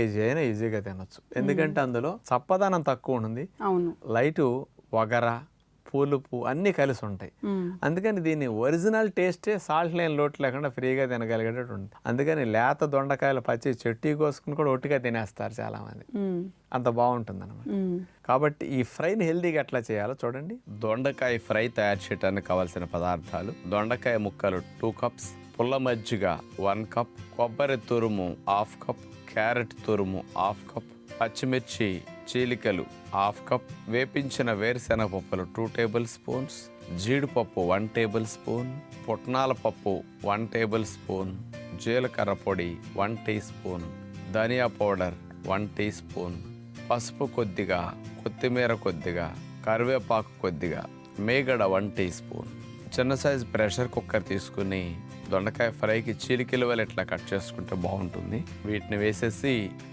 KG అయినా ఈజీగా తినొచ్చు. ఎందుకంటే అందులో చప్పదనం తక్కువ ఉంటుంది. అవును. లైటు వగర పులుపు అన్నీ కలిసి ఉంటాయి. అందుకని దీన్ని ఒరిజినల్ టేస్టే సాల్ట్ లేని లోటు లేకుండా ఫ్రీగా తినగలిగేటట్టు ఉంటుంది. అందుకని లేత దొండకాయలు పచ్చి చెట్టు కోసుకుని కూడా ఒట్టిగా తినేస్తారు చాలామంది. అంత బాగుంటుంది అనమాట. కాబట్టి ఈ ఫ్రైని హెల్దీగా ఎట్లా చేయాలో చూడండి. దొండకాయ ఫ్రై తయారు చేయడానికి కావాల్సిన పదార్థాలు దొండకాయ ముక్కలు టూ కప్స్ పుల్ల మజ్జిగ వన్ కప్ కొబ్బరి తురుము హాఫ్ కప్ క్యారెట్ తురుము హాఫ్ కప్ పచ్చిమిర్చి చీలికలు హాఫ్ కప్ వేపించిన వేరుశెనగ పప్పులు టూ టేబుల్ స్పూన్స్ జీడిపప్పు వన్ టేబుల్ స్పూన్ పుట్నాల పప్పు వన్ టేబుల్ స్పూన్ జీలకర్ర పొడి వన్ టీ స్పూన్ ధనియా పౌడర్ వన్ టీ స్పూన్ పసుపు కొద్దిగా కొత్తిమీర కొద్దిగా కరివేపాకు కొద్దిగా మేగడ వన్ టీ స్పూన్ చిన్న సైజు ప్రెషర్ కుక్కర్ తీసుకుని దొండకాయ ఫ్రైకి చీలికల వల్ల ఇట్లా కట్ చేసుకుంటే బాగుంటుంది. వీటిని వేసేసి